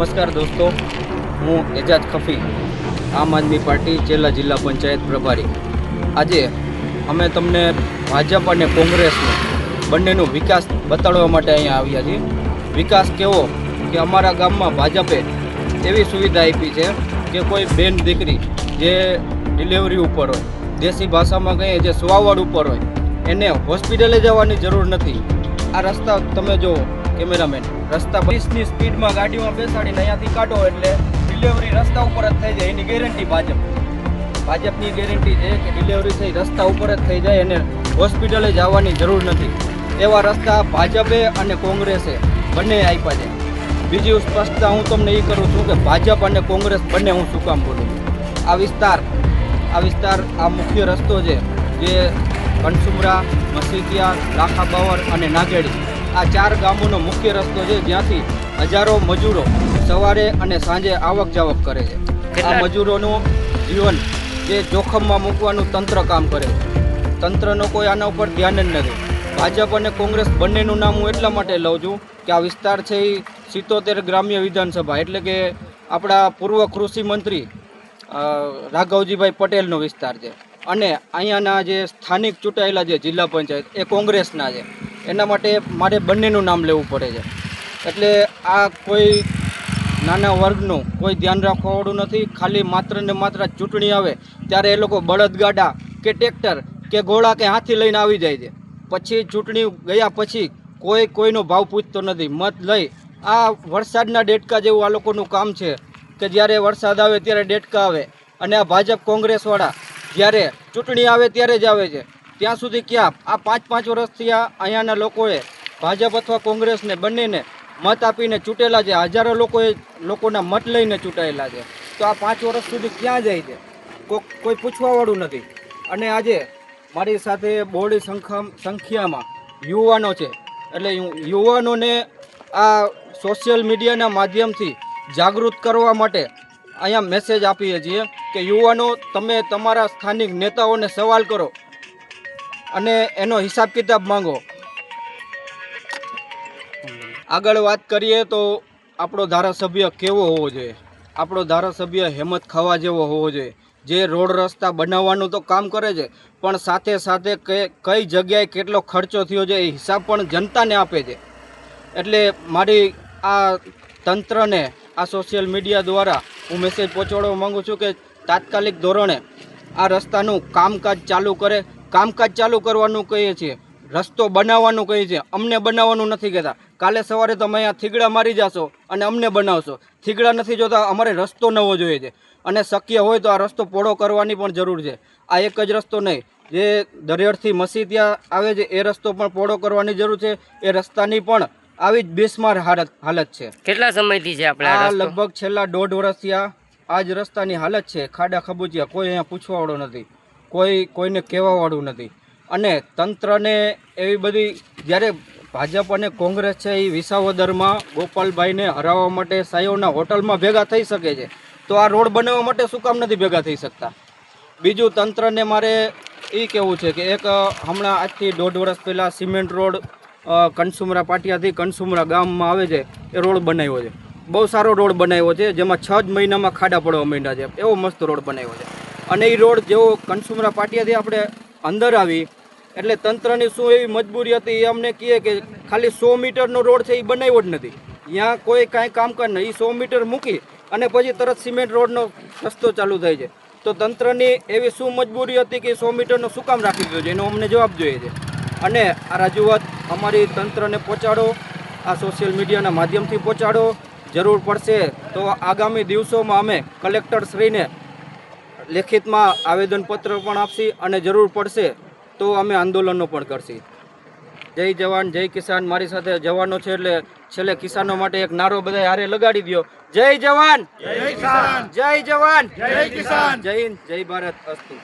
નમસ્કાર દોસ્તો, હું એજાજ ખફી, આમ આદમી પાર્ટી ચેલા જિલ્લા પંચાયત પ્રભારી. આજે અમે તમને ભાજપ અને કોંગ્રેસનું બંનેનો વિકાસ બતાડવા માટે અહીંયા આવ્યા છીએ. વિકાસ કેવો કે અમારા ગામમાં ભાજપે એવી સુવિધા આપી છે કે કોઈ બેન દીકરી જે ડિલિવરી ઉપર હોય, દેશી ભાષામાં કહીએ જે સુવાવડ ઉપર હોય, એને હોસ્પિટલે જવાની જરૂર નથી. આ રસ્તા તમે જુઓ કેમેરામેન. રસ્તા વીસની સ્પીડમાં ગાડીમાં બેસાડીને અહીંયાથી કાઢો એટલે ડિલિવરી રસ્તા ઉપર જ થઈ જાય. એની ગેરંટી ભાજપ. ભાજપની ગેરંટી છે કે ડિલિવરી થઈ રસ્તા ઉપર જ થઈ જાય અને હોસ્પિટલે જવાની જરૂર નથી. એવા રસ્તા ભાજપે અને કોંગ્રેસે બંને આપ્યા છે. બીજી સ્પષ્ટતા હું તમને એ કરું છું કે ભાજપ અને કોંગ્રેસ બંને હું શું કામ બોલું? આ વિસ્તાર આ વિસ્તાર આ મુખ્ય રસ્તો છે જે કનસુમરા મસીતિયા લાખા બાવર અને નાગેડી આ ચાર ગામોનો મુખ્ય રસ્તો છે જ્યાંથી હજારો મજૂરો સવારે અને સાંજે આવક જાવક કરે છે. આ મજૂરોનું જીવન જે જોખમમાં મૂકવાનું તંત્ર કામ કરે છે. તંત્રનો કોઈ આના ઉપર ધ્યાન જ નથી. ભાજપ અને કોંગ્રેસ બંનેનું નામ હું એટલા માટે લઉં છું કે આ વિસ્તાર છે એ સિત્તોતેર ગ્રામ્ય વિધાનસભા. એટલે કે આપણા પૂર્વ કૃષિ મંત્રી રાઘવજીભાઈ પટેલનો વિસ્તાર છે. અને અહીંયાના જે સ્થાનિક ચૂંટાયેલા જે જિલ્લા પંચાયત એ કોંગ્રેસના છે. એના માટે મારે બંનેનું નામ લેવું પડે છે. એટલે આ કોઈ નાના વર્ગનું કોઈ ધ્યાન રાખવાવાળું નથી. ખાલી માત્ર ને માત્ર ચૂંટણી આવે ત્યારે એ લોકો બળદગાડા કે ટ્રેક્ટર કે ઘોડા કે હાથી લઈને આવી જાય છે. પછી ચૂંટણી ગયા પછી કોઈ કોઈનો ભાવ પૂછતો નથી. મત લઈ આ વરસાદના ડેટકા જેવું આ લોકોનું કામ છે કે જ્યારે વરસાદ આવે ત્યારે ડેટકા આવે. અને આ ભાજપ કોંગ્રેસવાળા જ્યારે ચૂંટણી આવે ત્યારે જ આવે છે. ત્યાં સુધી ક્યાં? આ પાંચ પાંચ વર્ષથી આ અહીંયાના લોકોએ ભાજપ અથવા કોંગ્રેસને બંનેને મત આપીને ચૂંટેલા છે. હજારો લોકોએ લોકોના મત લઈને ચૂંટાયેલા છે. તો આ પાંચ વર્ષ સુધી ક્યાં જાય છે? કોઈ પૂછવાવાળું નથી. અને આજે મારી સાથે બહોળી સંખ્યા સંખ્યામાં યુવાનો છે. એટલે યુવાનોને આ સોશિયલ મીડિયાના માધ્યમથી જાગૃત કરવા માટે અહીંયા મેસેજ આપીએ છીએ કે યુવાનો, તમે તમારા સ્થાનિક નેતાઓને સવાલ કરો. અને એનો હિસાબ કિતાબ માંગો. આગળ વાત કરીએ તો આપણો ધારાસભ્ય કેવો હોવો જોઈએ? આપણો ધારાસભ્ય હેમત ખાવા જેવો હોવો જોઈએ. જે રોડ રસ્તા બનાવવાનું તો કામ કરે છે, પણ સાથે સાથે કઈ જગ્યાએ કેટલો ખર્ચો થયો છે એ હિસાબ પણ જનતાને આપે છે. એટલે મારી આ તંત્રને, આ સોશિયલ મીડિયા દ્વારા હું મેસેજ પહોંચાડવા માંગુ છું કે તાત્કાલિક ધોરણે આ રસ્તાનું કામકાજ ચાલુ કરે કામકાજ ચાલુ કરવાનું કહીએ છીએ. રસ્તો બનાવવાનું કહીએ છીએ. અમને બનાવવાનું નથી કહેતા. કાલે સવારે તમે અહીંયા થીગડા મારી જાશો અને અમને બનાવશો. થીગડા નથી જોતા અમારે રસ્તો નવો જોઈએ છે. અને શક્ય હોય તો આ રસ્તો પોળો કરવાની પણ જરૂર છે. આ એક જ રસ્તો નહીં. જે દરિયડથી ત્યાં આવે છે એ રસ્તો પણ પોળો કરવાની જરૂર છે. એ રસ્તાની પણ આવી જ બેસમાર હાલત હાલત છે. કેટલા સમયથી છે આપણે આ આ લગભગ છેલ્લા દોઢ વર્ષથી આ આ જ રસ્તાની હાલત છે. ખાડા ખબૂચિયા. કોઈ અહીંયા પૂછવાવાળો નથી. કોઈ કોઈને કહેવાવાળું નથી. અને તંત્રને એવી બધી, જ્યારે ભાજપ અને કોંગ્રેસ છે એ વિસાવદરમાં ગોપાલભાઈને હરાવવા માટે સાયોના હોટલમાં ભેગા થઈ શકે છે, તો આ રોડ બનાવવા માટે શું કામ નથી ભેગા થઈ શકતા? બીજું તંત્રને મારે એ કહેવું છે કે એક હમણાં આજથી દોઢ વર્ષ પહેલાં સિમેન્ટ રોડ કનસુમરા પાટિયાથી કનસુમરા ગામમાં આવે છે, એ રોડ બનાવ્યો છે. બહુ સારો રોડ બનાવ્યો છે, જેમાં છ જ મહિનામાં ખાડા પડવા માંડ્યા છે. એવો મસ્ત રોડ બનાવ્યો છે. અને એ રોડ જેવો કનસુમરા પાટિયાથી આપણે અંદર આવી. એટલે તંત્રની શું એવી મજબૂરી હતી એ અમને કહે કે ખાલી સો મીટરનો રોડ છે એ બનાવ્યો જ નથી. ત્યાં કોઈ કાંઈ કામ કર નહીં. એ સો મીટર મૂકી અને પછી તરત સિમેન્ટ રોડનો રસ્તો ચાલુ થાય છે. તો તંત્રની એવી શું મજબૂરી હતી કે સો મીટરનો શું કામ રાખી દીધો છે? એનો અમને જવાબ જોઈએ છે. અને આ રજૂઆત અમારી તંત્રને પહોંચાડો. આ સોશિયલ મીડિયાના માધ્યમથી પહોંચાડો. જરૂર પડશે તો આગામી દિવસોમાં અમે કલેક્ટરશ્રીને લેખિતમાં આવેદનપત્ર પણ આપશી અને જરૂર પડશે તો અમે આંદોલનો પણ કરશી. જય જવાન જય કિસાન. મારી સાથે જવાનો છે એટલે છેલ્લે કિસાનો માટે એક નારો બધા હારે લગાડી દો જય જવાન! જય જવાન! જય કિસાન! જય હિન્દ જય ભારત અસ્તુ.